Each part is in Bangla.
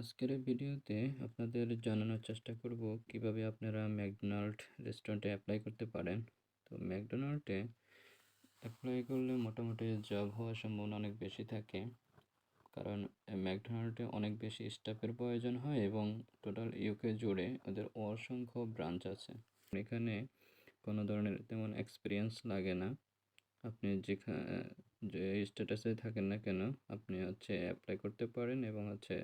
আজকের ভিডিওতে আপনাদের জানানোর চেষ্টা করব কীভাবে আপনারা ম্যাকডোনাল্ড রেস্টুরেন্টে অ্যাপ্লাই করতে পারেন। তো ম্যাকডোনাল্ডে অ্যাপ্লাই করলে মোটামুটি জব হওয়ার সম্ভাবনা অনেক বেশি থাকে। কারণ ম্যাকডোনাল্ডে অনেক বেশি স্টাফের প্রয়োজন হয় এবং টোটাল ইউকে জুড়ে ওদের অসংখ্য ব্রাঞ্চ আছে। এখানে কোনো ধরনের তেমন এক্সপিরিয়েন্স লাগে না। আপনি যেখানে যে স্ট্যাটাসে থাকেন না কেন, আপনি হচ্ছে অ্যাপ্লাই করতে পারেন এবং হচ্ছে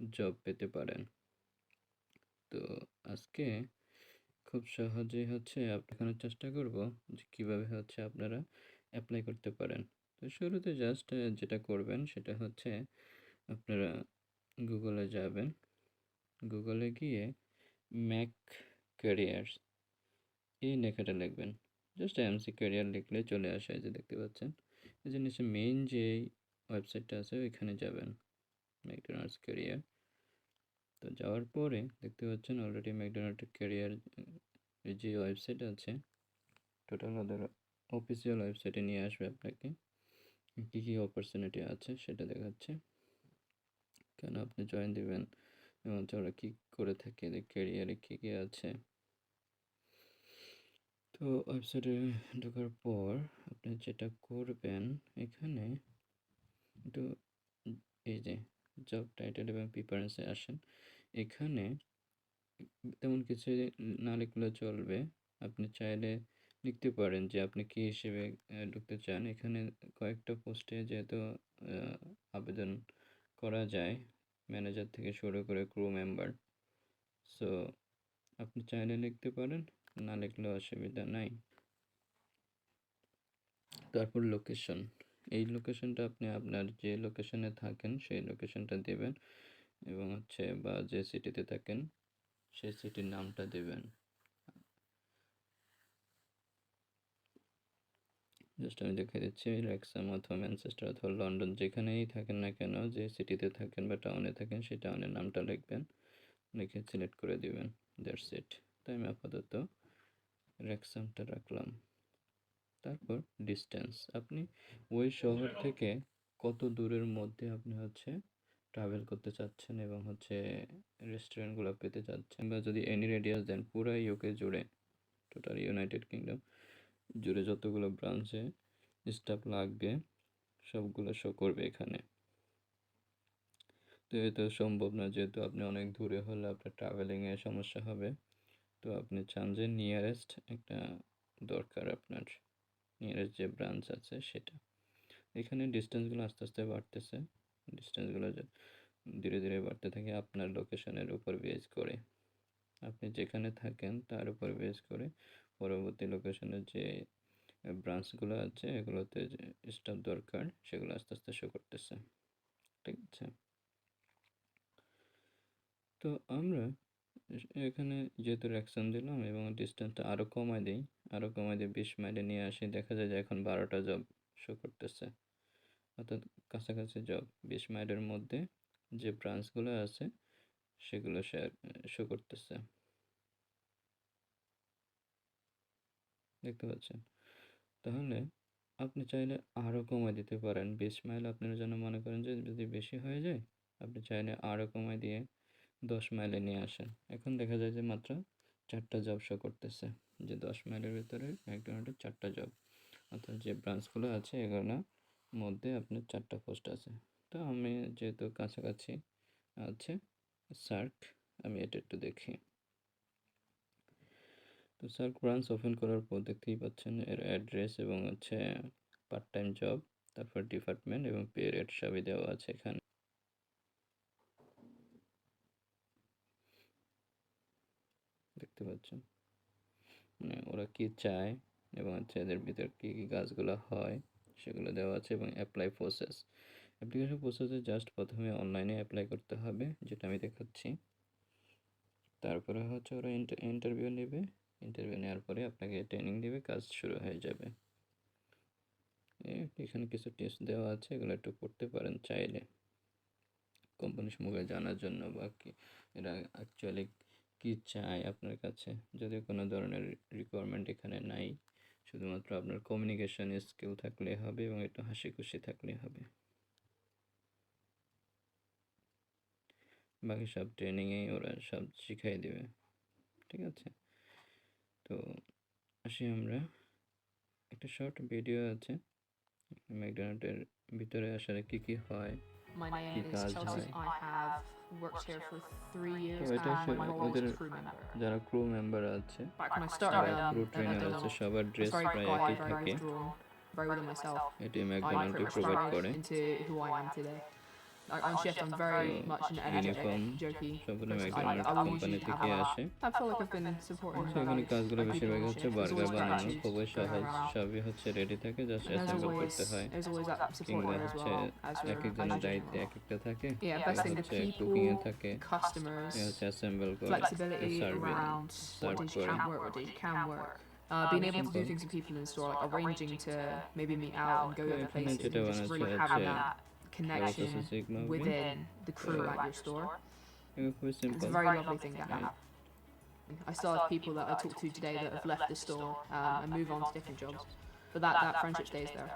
জব পেতে পারেন। তো আজকে খুব সহজেই হচ্ছে দেখানোর চেষ্টা করব যে কীভাবে হচ্ছে আপনারা অ্যাপ্লাই করতে পারেন। তো শুরুতে জাস্ট যেটা করবেন সেটা হচ্ছে আপনারা গুগলে যাবেন। গুগলে গিয়ে ম্যাক ক্যারিয়ার্স এই লেখাটা লিখবেন। জাস্ট এমসি ক্যারিয়ার লিখলে চলে আসে যে দেখতে পাচ্ছেন। এই যে নিচে মেইন যে ওয়েবসাইটটা আছে ওইখানে যাবেন। ম্যাকডোনাল্ডস ক্যারিয়ার তো যাওয়ার পরে দেখতে পাচ্ছেন অলরেডি ম্যাকডোনাল্ড ক্যারিয়ার যে ওয়েবসাইট আছে টোটাল ওদের অফিসিয়াল ওয়েবসাইটে নিয়ে আসবে আপনাকে। কী কী অপরচুনিটি আছে সেটা দেখাচ্ছে। কেন আপনি জয়েন দেবেন এবং ওরা কী করে থাকে, এদের ক্যারিয়ারে কী কী আছে। তো ওয়েবসাইটে ঢোকার পর আপনি যেটা করবেন এখানে একটু, এই যে জব টাইটেল এবং প্রিফারেন্সে আসেন। এখানে তেমন কিছু না লিখলে চলবে। আপনি চাইলে লিখতে পারেন যে আপনি কী হিসেবে ঢুকতে চান। এখানে কয়েকটা পোস্টে যেহেতু আবেদন করা যায় ম্যানেজার থেকে শুরু করে ক্রু মেম্বার সো আপনি চাইলে লিখতে পারেন, না লিখলেও অসুবিধা নাই। তারপর লোকেশন এই লোকেশনটা আপনি আপনার যে লোকেশনে থাকেন, সেই লোকেশনটা দেবেন। এবং হচ্ছে বা যে সিটিতে থাকেন, সেই সিটির নামটা দেবেন। জাস্ট আমি দেখে দিচ্ছি রেক্সাম অথবা ম্যানচেস্টার অথবা লন্ডন যেখানেই থাকেন না কেন, যে সিটিতে থাকেন বা টাউনে থাকেন, সেই টাউনের নামটা লিখবেন। লিখে সিলেক্ট করে দিবেন দ্যাটস ইট তাই আমি আপাতত রেক্সামটা রাখলাম। তারপর ডিস্টেন্স আপনি ওই শহর থেকে কত দূরের মধ্যে আপনি হচ্ছে ট্রাভেল করতে চাচ্ছেন এবং হচ্ছে রেস্টুরেন্টগুলো পেতে চাচ্ছেন? বা যদি এনি রেডিয়াস দেন, পুরো ইউকে জুড়ে টোটাল ইউনাইটেড কিংডম জুড়ে যতগুলো ব্রাঞ্চে স্টাফ লাগবে, সবগুলো শো করবে এখানে। তো এটা সম্ভব না, যেহেতু আপনি অনেক দূরে হলে আপনার ট্রাভেলিংয়ে সমস্যা হবে। তো আপনি চান যে নিয়ারেস্ট একটা দরকার আপনার। নিয়ারেস্ট যে ব্রাঞ্চ আছে সেটা। এখানে ডিস্টেন্সগুলো আস্তে আস্তে বাড়তেছে। ডিস্টেন্সগুলো ধীরে ধীরে বাড়তে থাকে আপনার লোকেশনের উপর বেস করে। আপনি যেখানে থাকেন তার উপর বেস করে পরবর্তী লোকেশনের যে ব্রাঞ্চগুলো আছে এগুলোতে যে স্টাফ দরকার সেগুলো আস্তে আস্তে শো করতেছে। ঠিক আছে? তো আমরা এখানে যেহেতু রিয়াকশান দিলাম এবং ডিস্টেন্সটা আরও কমায় দিই আরও কমায় দিয়ে বিশ মাইলে নিয়ে আসি, দেখা যায় যে এখন বারোটা জব শো করতেছে। অর্থাৎ কাছাকাছি জব বিশ মাইলের মধ্যে যে ব্রাঞ্চগুলো আছে, সেগুলো শেয়ার শো করতেছে। দেখতে পাচ্ছেন? তাহলে আপনি চাইলে আরও কমায় দিতে পারেন। বিশ মাইল আপনার জন্য মনে করেন যে যদি বেশি হয়ে যায়, আপনি চাইলে আরও কমায় দিয়ে দশ মাইলে নিয়ে আসেন। এখন দেখা যায় যে মাত্র চারটা জব শো করতেছে। যে দশ মাইলের ভিতরে ম্যাকডোনাল্ডের চারটা জব অর্থাৎ যে ব্রাঞ্চগুলো আছে এগুলো মধ্যে আপনার চারটা পোস্ট আছে। তো আমি যেহেতু কাছাকাছি আছে সার্ক আমি এটা একটু দেখি। তো সার্ক ব্রাঞ্চ ওপেন করার পর দেখতেই পাচ্ছেন এর অ্যাড্রেস এবং হচ্ছে পার্ট টাইম জব তারপর ডিপার্টমেন্ট এবং পে রেট সবই দেওয়া আছে এখানে। দেখতে পাচ্ছেন। মানে ওরা কি চায় এবং হচ্ছে এদের ভিতর কী কী কাজগুলো হয় সেগুলো দেওয়া আছে এবং অ্যাপ্লাই প্রসেস অ্যাপ্লিকেশন প্রসেসে জাস্ট প্রথমে অনলাইনে অ্যাপ্লাই করতে হবে, যেটা আমি দেখাচ্ছি। তারপরে হচ্ছে ওরা ইন্টারভিউ নেবে। ইন্টারভিউ নেওয়ার পরে আপনাকে ট্রেনিং দেবে, কাজ শুরু হয়ে যাবে। এখানে কিছু টেস্ট দেওয়া আছে, এগুলো একটু করতে পারেন চাইলে। কোম্পানি সম্পর্কে জানার জন্য বা কি, এরা অ্যাকচুয়ালি কী চায় আপনার কাছে? যদি কোনো ধরনের রিকোয়ারমেন্ট এখানে নাই। শুধুমাত্র আপনার কমিউনিকেশন স্কিল থাকলে হবে এবং একটু হাসি খুশি থাকলে হবে। বাকি সব ট্রেনিংয়েই ওরা সব শিখাই দেবে। ঠিক আছে? তো আসি আমরা। একটা শর্ট ভিডিও আছে। ম্যাকডোনাল্ডের ভিতরে আসলে কী কী হয়? My name is Chelsea. I- I have worked here for three years তো এটা and my আসলে role ওদের is crew member. যারা ক্রু মেম্বার আছে Back when I started, যারা um, crew I trainer don't আছে know, সবার ড্রেস very প্রায় একই very থাকে withdrawn, very within myself. এটি I pretty ম্যাকডোনাল্ডে much প্রোভাইড করে started into who I am today. Like on shift, I'm very So, much an energetic, uniform, jerky. সবগুলো person. I, McDonald I will company usually থেকে have a- আসে I feel like I've been supporting তো এখানে কাজগুলো like, বেশিরভাগ people on হচ্ছে shift. There's বার্গার always বানানো gratitude খুবই going সহজ around. সবই হচ্ছে রেডি থাকে just And there's assemble always, করতে হয় there's always that support কিংবা there as হচ্ছে well as এক your একজনের as your দায়িত্বে এক একটা থাকে Yeah, কেউ best thing the হচ্ছে কুকিং এ people, থাকে customers, কেউ হচ্ছে অ্যাসেম্বল করে flexibility serving around what serve days you করে can't work, what days you can work. Uh, being able to do things with people in the store, like arranging to maybe meet out and go other এখানে places, যেটা and just really বানাচ্ছে having হচ্ছে that connection within the crew at your store. It's a very lovely thing to have. I still have people that I talk to today that have left the store um, and move on to different jobs, but that, that friendship stays there.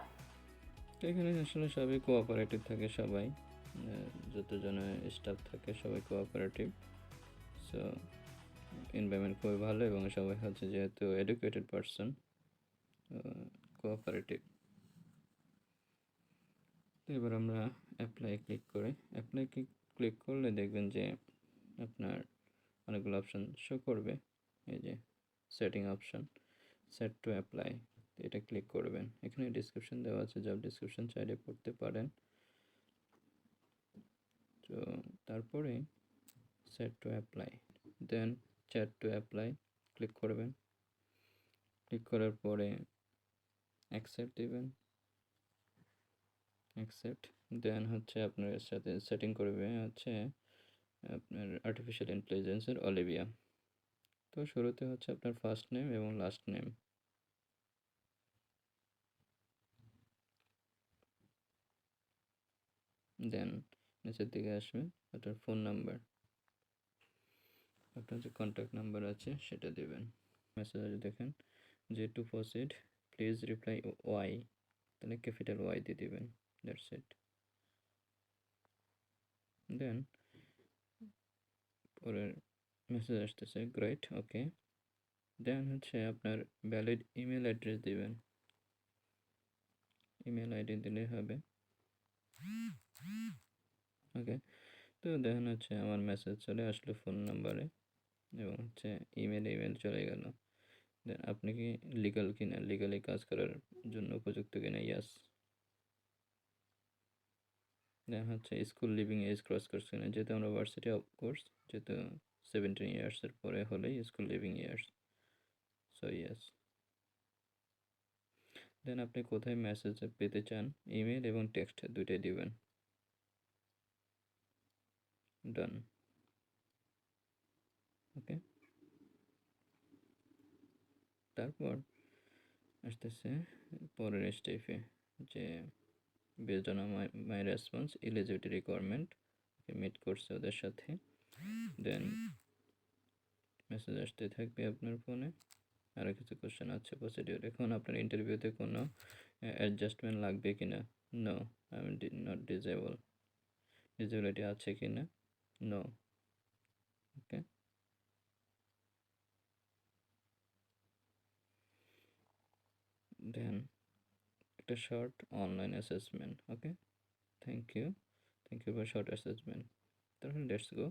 এখানে আসলে সবাই কোঅপারেটিভ থাকে সবাই যতজন স্টাফ থাকে সবাই কোঅপারেটিভ সো এনভায়রনমেন্ট খুবই ভালো এবং সবাই হচ্ছে যেহেতু এডুকেটেড পারসন কোঅপারেটিভ তো এবার আমরা অ্যাপ্লাই ক্লিক করে। অ্যাপ্লাই ক্লিক করলে দেখবেন যে আপনার অনেকগুলো অপশান শো করবে। এই যে setting option set to apply এটা ক্লিক করবেন। এখানে ডিসক্রিপশন দেওয়া আছে জব ডিসক্রিপশন চাইলে পড়তে পারেন। তো তারপরে set to apply then chat to apply click করবেন। ক্লিক করার পরে অ্যাকসেপ্ট দিবেন। অ্যাকসেপ্ট দেন হচ্ছে আপনার সাথে সেটিং করবে হচ্ছে আপনার আর্টিফিশিয়াল ইন্টেলিজেন্সের অলিভিয়া তো শুরুতে হচ্ছে আপনার ফার্স্ট নেম এবং লাস্ট নেম দেন নিচের দিকে আসবে আপনার ফোন নাম্বার আপনার যে কন্ট্যাক্ট নাম্বার আছে সেটা দেবেন। মেসেজ দেখেন যে to proceed please reply Y তাহলে ক্যাপিটাল ওয়াই দিয়ে দিবেন। দ্যাটস ইট দেন পরের মেসেজ আসতেছে গ্রেট ওকে দেন হচ্ছে আপনার ভ্যালিড ইমেল অ্যাড্রেস দিবেন। ইমেল আইডি দিলে হবে। ওকে তো দেখেন হচ্ছে আমার মেসেজ চলে আসলো ফোন নাম্বারে এবং হচ্ছে ইমেল ইমেল চলে গেল। দেন আপনি কি লিগাল কিনা লিগালি কাজ করার জন্য উপযুক্ত কিনা? ইয়াস দেন হচ্ছে স্কুল লিভিং এজ ক্রস করছে কিনা যেহেতু আমরা ভার্সিটি অফ কোর্স যেহেতু সেভেন্টিন ইয়ার্সের পরে হলেই school leaving years so yes then আপনি কোথায় মেসেজ পেতে চান? ইমেল এবং টেক্সট দুইটাই দিবেন। ডান ওকে তারপর আসতেছে পরের স্টেপে যে based on my response eligibility requirement meet করছে ওদের সাথে। দেন মেসেজ আসতে থাকবে আপনার ফোনে আরও কিছু কোশ্চেন আছে প্রসিডিওর এখন আপনার ইন্টারভিউতে কোনো অ্যাডজাস্টমেন্ট লাগবে কি না no I am not disable disability আছে কি না নো ওকে দেন একটা short online assessment okay thank you thank you for short assessment তাহলে লেটস গো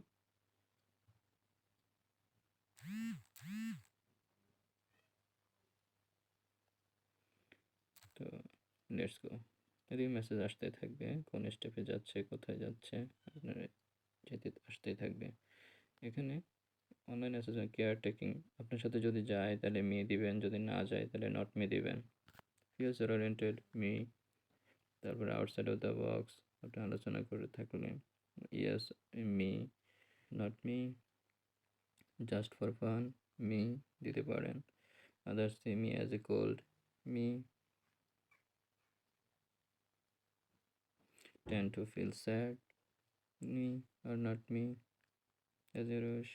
তো লেটস গো এদিকে মেসেজ আসতে থাকবে, কোন স্টেপে যাচ্ছে, কোথায় যাচ্ছে, আপনার যেতে আসতেই থাকবে। এখানে অনলাইন অ্যাসেসমেন্ট কেয়ার টেকিং আপনার সাথে যদি যায় তাহলে মি দিবেন, যদি না যায় তাহলে নট মি দিবেন। ফিউচার ওরিয়েন্টেড মি তারপরে আউটসাইড অফ দ্য বক্স আপনি আলোচনা করে থাকলে yes me not me just for fun me দিতে পারেন others see me as a cold me tend to feel sad, me, or not me, as a rush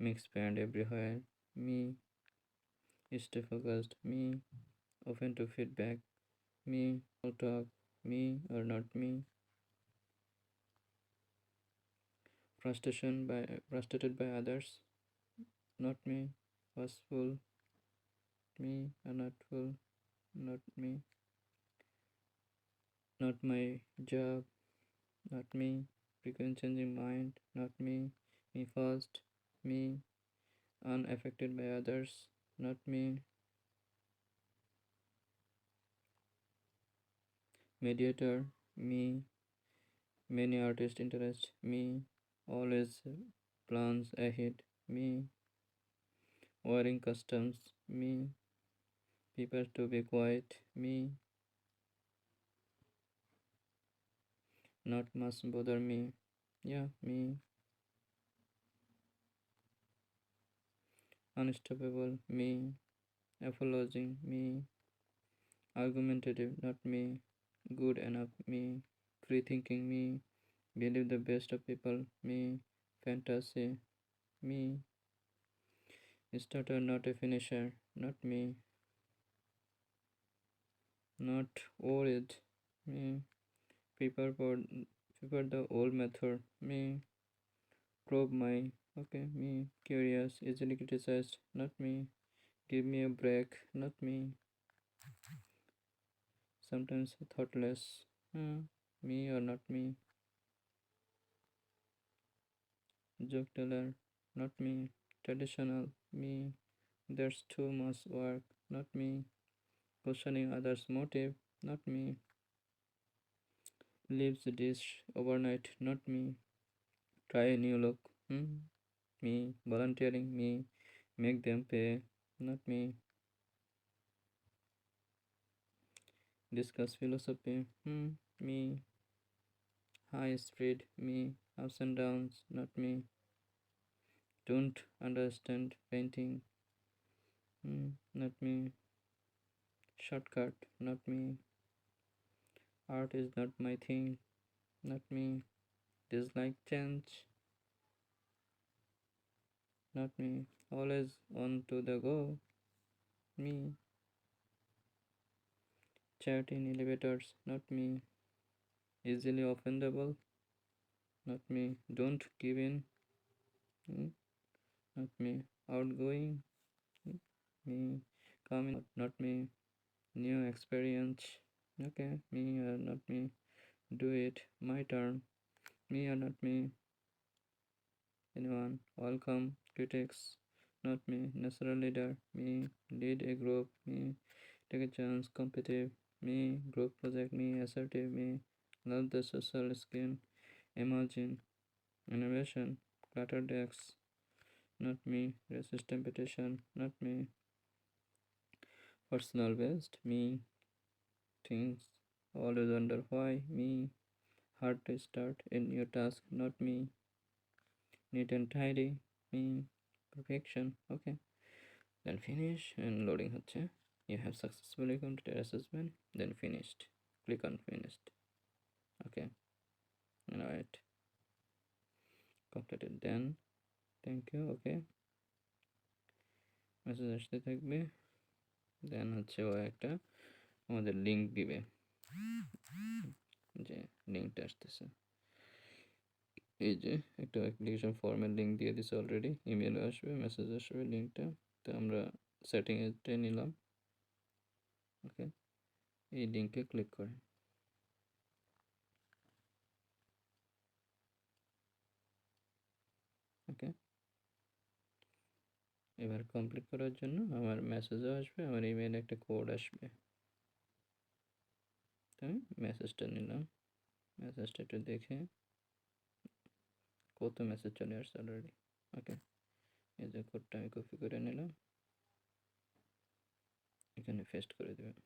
me expand everywhere, me, stay focused, me open to feedback me all talk me or not me. Frustration by frustrated by others not me full. Me or not full not me. Not my job not me. Frequent changing mind not me. Me first me. Unaffected by others not me mediator me many artists interest me always plans ahead me wearing customs me people to be quiet me not must bother me yeah me unstoppable me apologizing me argumentative not me good enough me free thinking me believe the best of people me fantasy me. Starter not a finisher not me. Not worried me. Prepare for prepare the old method me. Probe my okay me. Curious easily criticized not me. Give me a break not me sometimes thoughtless hmm, me or not me joke teller not me traditional me there's too much work not me questioning others motive not me leaves the dish overnight not me try a new look hmm? me volunteering me make them pay not me discuss philosophy. Hmm? me. High speed me. Ups and downs not me. Don't understand painting. Hmm? not me. Shortcut not me. Art is not my thing not me. Dislike change not me. Always on to the go me chat in elevators not me. Easily offendable not me. Don't give in Hmm? not me. Outgoing Hmm? me. Coming not me. New experience okay me or not me. Do it my turn. Me or not me. Anyone welcome. Critics not me. Natural leader me. Lead a group me. Take a chance competitive me group project me assertive me love the social skin emerging innovation clutter decks not me resist temptation not me personal best me things always wonder why me hard to start a new task not me neat and tidy me perfection okay then finish and loading হচ্ছে you have successfully completed assessment then finished click on finished okay all right completed then thank you okay message আসতে থাকবে দেন হচ্ছে ও একটা আমাদের লিঙ্ক দিবে যে লিঙ্কটা আসতেছে এই যে একটা অ্যাপ্লিকেশন ফর্মের লিঙ্ক দিয়ে দিছে অলরেডি ইমেলে আসবে মেসেজ আসবে লিঙ্কটা তো আমরা সেটিংয়ে নিলাম ওকে এই লিঙ্কে ক্লিক করেন ওকে এবার কমপ্লিট করার জন্য আমার মেসেজও আসবে, আমার ইমেলে একটা কোড আসবে। আমি মেসেজটা নিলাম। মেসেজটা একটু দেখে কত মেসেজ চলে আসছে অলরেডি ওকে এই যে কোডটা আমি কপি করে নিলাম। এখানে পেস্ট করে দেবেন।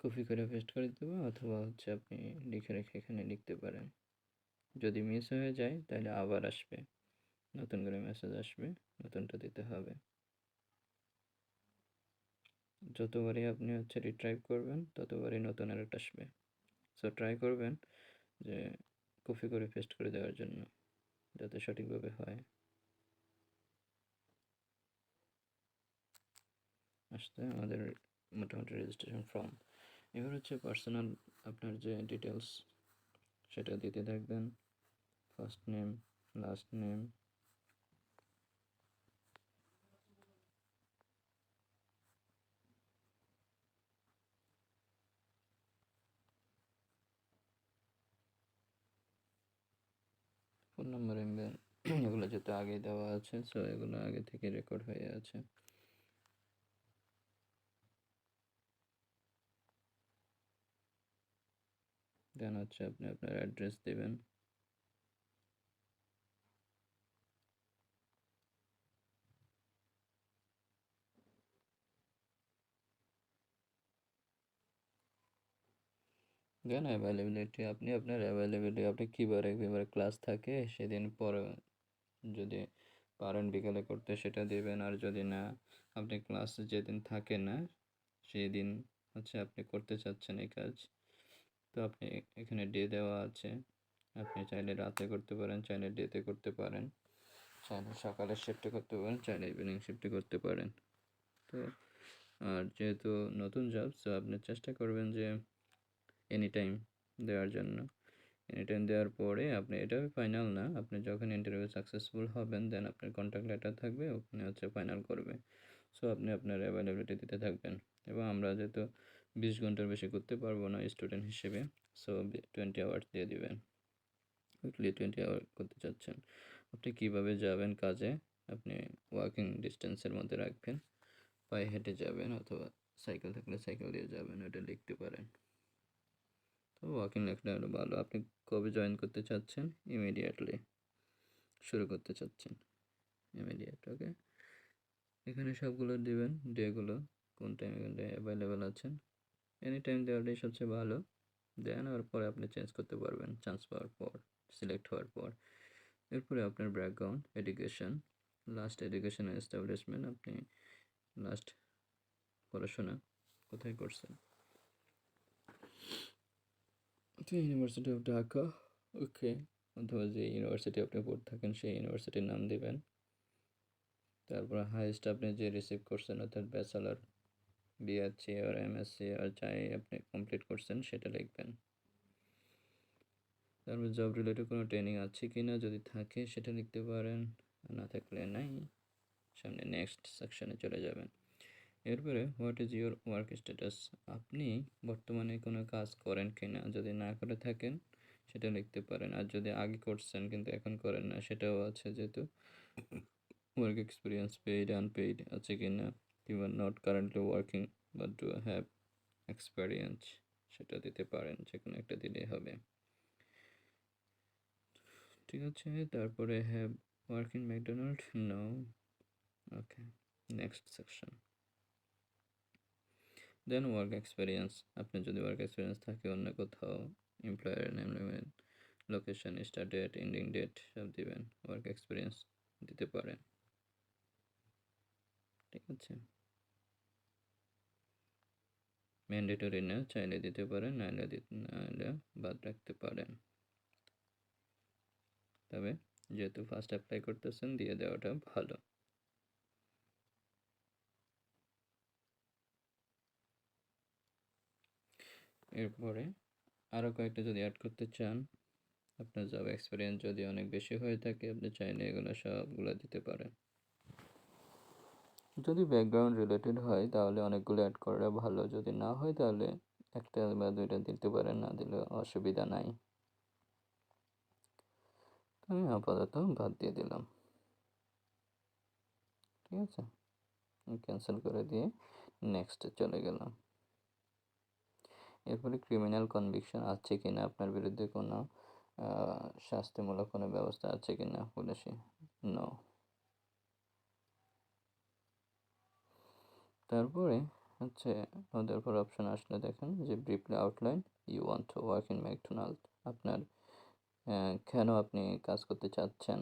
কপি করে পেস্ট করে দেবো, অথবা হচ্ছে আপনি লিখে রেখে এখানে লিখতে পারেন। যদি মিস হয়ে যায়, তাহলে আবার আসবে। নতুন করে মেসেজ আসবে, নতুনটা দিতে হবে। যতবারই আপনি হচ্ছে রিট্রাইভ করবেন, ততবারই নতুন অ্যালার্ট আসবে। সো ট্রাই করবেন যে কপি করে পেস্ট করে দেওয়ার জন্য, যাতে সঠিকভাবে হয়। আসতে আমাদের মোটামুটি রেজিস্ট্রেশন ফর্ম এবার হচ্ছে পার্সোনাল আপনার যে ডিটেলস সেটা দিতে থাকবেন। First name last name phone number এগুলো যেহেতু আগে দেওয়া আছে সো এগুলো আগে থেকে রেকর্ড হয়ে আছে। দেন হচ্ছে আপনি আপনার অ্যাড্রেস দেবেন। দেন অ্যাভেলেবিলিটি আপনি আপনার অ্যাভেলেবিলিটি আপনি কীবারে কীবারে ক্লাস থাকে, সেদিন পরে যদি পারেন বিকালে করতে সেটা দেবেন। আর যদি না, আপনি ক্লাস যেদিন থাকে না, সেদিন হচ্ছে আপনি করতে চাচ্ছেন এই কাজ। তো আপনি এখানে ডে দেওয়া আছে। আপনি চাইলে রাতে করতে পারেন, চাইলে ডেতে করতে পারেন। চাইলে সকালের শিফটে করতে পারেন, চাইলে ইভিনিং শিফটে করতে পারেন। তো আর যেহেতু নতুন জব সো আপনি চেষ্টা করবেন যে এনি টাইম দেওয়ার জন্য। এনি টাইম দেওয়ার পরে আপনি, এটা ফাইনাল না, আপনি যখন ইন্টারভিউ সাকসেসফুল হবেন দেন আপনার কন্ট্যাক্ট লেটার থাকবে, ওখানে হচ্ছে ফাইনাল করবে। সো আপনি আপনার অ্যাভেলেবিলিটি দিতে থাকবেন। এবং আমরা যেহেতু বিশ ঘণ্টার বেশি করতে পারব না স্টুডেন্ট হিসেবে সো টোয়েন্টি আওয়ার্স দিয়ে দিবেন। উইকলি টোয়েন্টি আওয়ার করতে চাচ্ছেন। আপনি কীভাবে যাবেন কাজে? আপনি ওয়াকিং ডিস্টেন্সের মধ্যে রাখবেন। পায়ে হেঁটে যাবেন অথবা সাইকেল থাকলে সাইকেল দিয়ে যাবেন, ওটা লিখতে পারেন। ওয়াকিং লেখলে আরও ভালো। আপনি কবে জয়েন করতে চাচ্ছেন? ইমিডিয়েটলি শুরু করতে চাচ্ছেন। ইমিডিয়েট ওকে এখানে সবগুলো দেবেন, ডেগুলো, কোন টাইমে অ্যাভেলেবেল আছেন। এনি টাইম দেওয়াটাই সবচেয়ে ভালো। দেন আর পরে আপনি চেঞ্জ করতে পারবেন। চান্স পাওয়ার পর সিলেক্ট হওয়ার পর। এরপরে আপনার background education last education establishment আপনি লাস্ট পড়াশোনা কোথায় করছেন? তো ইউনিভার্সিটি অফ ঢাকা ওকে অথবা যে ইউনিভার্সিটি আপনি পড়ে থাকেন, সেই ইউনিভার্সিটির নাম দেবেন। তারপর হাইয়েস্ট আপনি যে রিসিভ করছেন, অর্থাৎ ব্যাচেলার বিএসসি আর এমএসসি আর যাই আপনি কমপ্লিট করছেন, সেটা লিখবেন। তারপর জব রিলেটেড কোনো ট্রেনিং আছে কি না যদি থাকে, সেটা লিখতে পারেন। না থাকলে নাই। সামনে নেক্সট সেকশনে চলে যাবেন। এরপরে what is your work status আপনি বর্তমানে কোনো কাজ করেন কি না যদি না করে থাকেন, সেটা লিখতে পারেন। আর যদি আগে করছেন কিন্তু এখন করেন না, সেটাও আছে যেহেতু। ওয়ার্ক এক্সপিরিয়েন্স পেইড আনপেইড আছে কি না কিংবা not currently working but do have experience সেটা দিতে পারেন। যে কোনো একটা দিলেই হবে। ঠিক আছে, তারপরে have work McDonald no okay next section then work experience আপনি যদি ওয়ার্ক এক্সপিরিয়েন্স থাকে অন্য কোথাও এমপ্লয়ার নেম নেবেন location start date ending date সব দিবেন। ওয়ার্ক এক্সপিরিয়েন্স দিতে পারেন। ঠিক আছে? ম্যান্ডেটরি না, চাইলে দিতে পারেন, নাইলে নাইলে বাদ রাখতে পারেন। তবে যেহেতু ফার্স্ট অ্যাপ্লাই করতেছেন, দিয়ে দেওয়াটা ভালো। এরপরে আরও কয়েকটা যদি অ্যাড করতে চান, আপনার জব এক্সপিরিয়েন্স যদি অনেক বেশি হয়ে থাকে, আপনি চাইলে এগুলো সবগুলো দিতে পারেন। যদি ব্যাকগ্রাউন্ড রিলেটেড হয়, তাহলে অনেকগুলো অ্যাড করা ভালো। যদি না হয়, তাহলে একটা বা দুইটা দিতে পারেন, না দিলে অসুবিধা নাই। আমি আপাতত বাদ দিয়ে দিলাম। ঠিক আছে? ক্যান্সেল করে দিয়ে নেক্সটে চলে গেলাম। এরপরে ক্রিমিনাল কনভিকশন আছে কি না আপনার বিরুদ্ধে কোনো শাস্তিমূলক কোনো ব্যবস্থা আছে কি না পুলিশে নো তারপরে হচ্ছে ওদের পর অপশন আসলে দেখেন যে briefly outline you want to work in McDonald আপনার কেন আপনি কাজ করতে চাচ্ছেন?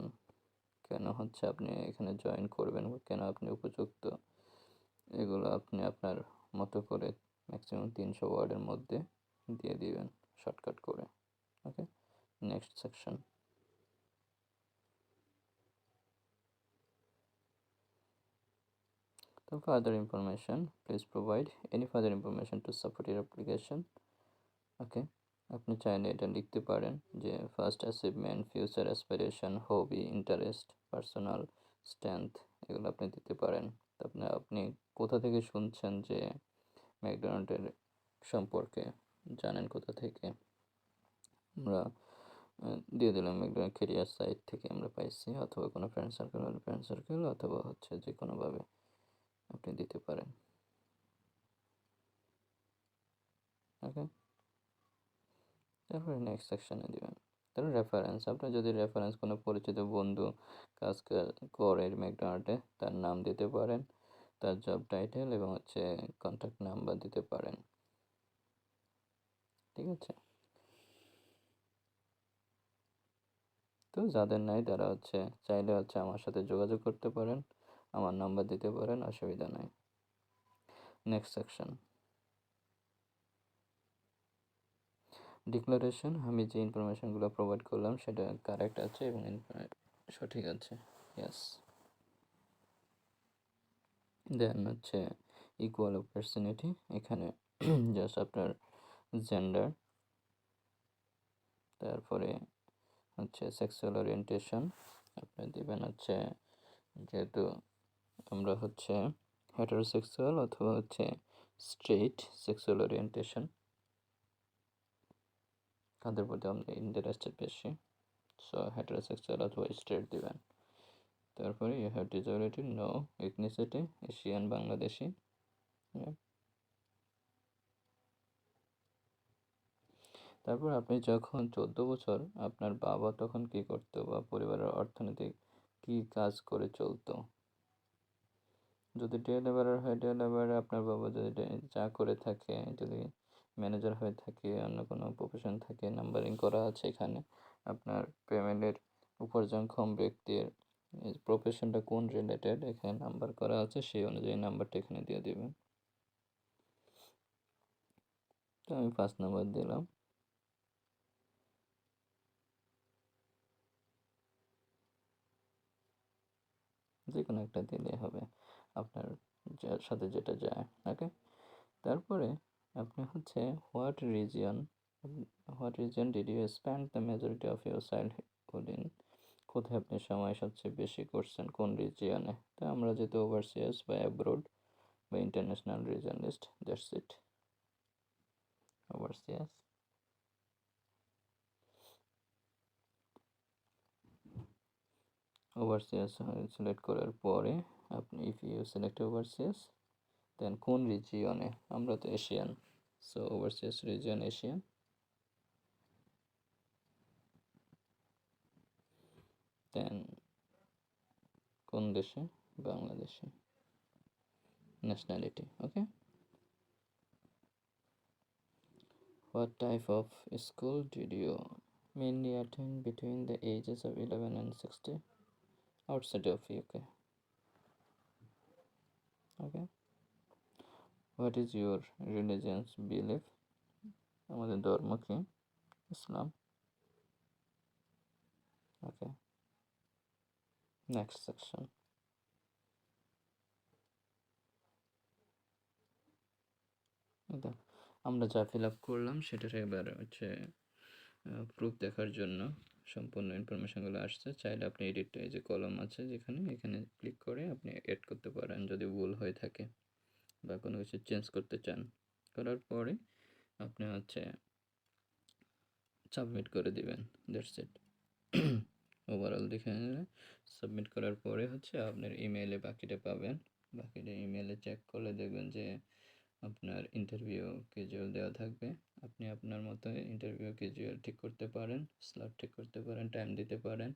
কেন হচ্ছে আপনি এখানে জয়েন করবেন? কেন আপনি উপযুক্ত? এগুলো আপনি আপনার মতো করে ম্যাক্সিমাম তিনশো ওয়ার্ডের মধ্যে দিয়ে দিবেন শর্টকাট করে ওকে নেক্সট সেকশন তো further information, please provide any further information to support your application. Okay. আপনি চাইলে এটা লিখতে পারেন যে first achievement future aspiration hobby interest personal strength এগুলো আপনি দিতে পারেন তারপরে আপনি কোথা থেকে শুনছেন যে ম্যাকডোনাল্ডের সম্পর্কে জানেন কোথা থেকে? আমরা দিয়ে দিলাম ম্যাকডোনাল্ড কেরিয়ার সাইট থেকে আমরা পাইছি, অথবা কোনো ফ্রেন্ড সার্কেল হলে ফ্রেন্ড সার্কেল, অথবা হচ্ছে যে কোনোভাবে আপনি দিতে পারেন। ওকে? তারপরে নেক্সট সেকশনে দিবেন। তারপর রেফারেন্স আপনার যদি রেফারেন্স কোনো পরিচিত বন্ধু কাজ করে ম্যাকডোনাল্ডে, তার নাম দিতে পারেন। তার জব টাইটেল এবং হচ্ছে কন্ট্যাক্ট নাম্বার দিতে পারেন। ঠিক আছে? তো যাদের নাই তারা হচ্ছে চাইলে হচ্ছে আমার সাথে যোগাযোগ করতে পারেন, আমার নাম্বার দিতে পারেন, অসুবিধা নাই। নেক্সট সেকশন ডিক্লারেশন আমি যে ইনফরমেশনগুলো প্রোভাইড করলাম সেটা কারেক্ট আছে এবং সঠিক আছে। ইয়েস দেন হচ্ছে ইকুয়াল অপরচুনিটি এখানে জাস্ট আপনার জেন্ডার তারপরে হচ্ছে সেক্সুয়াল ওরিয়েন্টেশন আপনি দিবেন হচ্ছে যেহেতু আমরা হচ্ছে হেটারোসেক্সুয়াল অথবা হচ্ছে স্ট্রেইট সেক্সুয়াল ওরিয়েন্টেশন তাদের প্রতি আপনি ইন্টারেস্টেড বেশি। সো হেটারোসেক্সুয়াল অথবা স্ট্রেট দিবেন। তারপরে you have disability no ethnicity Asian Bangladeshi. তারপর আপনি যখন চোদ্দ বছর আপনার বাবা তখন কি করতো বা পরিবারের অর্থনৈতিক কি কাজ করে চলতো যদি ডে লেবারার হয় ডে লেবারে আপনার বাবা যদি চা করে থাকে, যদি ম্যানেজার হয়ে থাকে, অন্য কোনো প্রফেশন থাকে নাম্বারিং করা আছে এখানে, আপনার পেমেন্টের উপার্জনক্ষম ব্যক্তির প্রফেশনটা কোন রিলেটেড এখানে নাম্বার করা আছে, সেই অনুযায়ী নাম্বারটা এখানে দিয়ে দেবেন। তো আমি ফার্স্ট নাম্বার দিলাম। যে কোনো একটা দিলে হবে, আপনার যার সাথে যেটা যায় ওকে তারপরে আপনি হচ্ছে what region what region did you spend the majority of your childhood in কোথায় আপনি সময় সবচেয়ে বেশি করছেন কোন রিজিয়নে? তো আমরা যেহেতু ওভারসিয়াস বা অ্যাব্রোড বা international regional list that's it overseas overseas select করার পরে আপনি if you select overseas then কোন রিজিয়নে আমরা তো Asian so overseas region Asian দেন কোন দেশে বাংলাদেশে nationality okay What type of school did you mainly attend between the ages of 11 and 60 outside of UK? Okay. What is your religion's belief? আমাদের ধর্ম কি ইসলাম ওকে নেক্সট সেকশন আমরা যা ফিল আপ করলাম, সেটার এবার হচ্ছে প্রুফ দেখার জন্য সম্পূর্ণ ইনফরমেশনগুলো আসছে। চাইলে আপনি এডিট এই যে কলম আছে যেখানে, এখানে ক্লিক করে আপনি এড করতে পারেন যদি ভুল হয়ে থাকে বা কোনো কিছু চেঞ্জ করতে চান। করার পরে আপনি হচ্ছে সাবমিট করে দিবেন দ্যাটস ইট ওভারঅল দেখে সাবমিট করার পরে হচ্ছে আপনার ইমেইলে বাকিটা পাবেন। বাকিটা ইমেইলে চেক করলে দেখবেন যে আপনার ইন্টারভিউ কেজুয়াল দেওয়া থাকবে। আপনি আপনার মতো ইন্টারভিউ কেজুয়াল ঠিক করতে পারেন স্লট ঠিক করতে পারেন টাইম দিতে পারেন।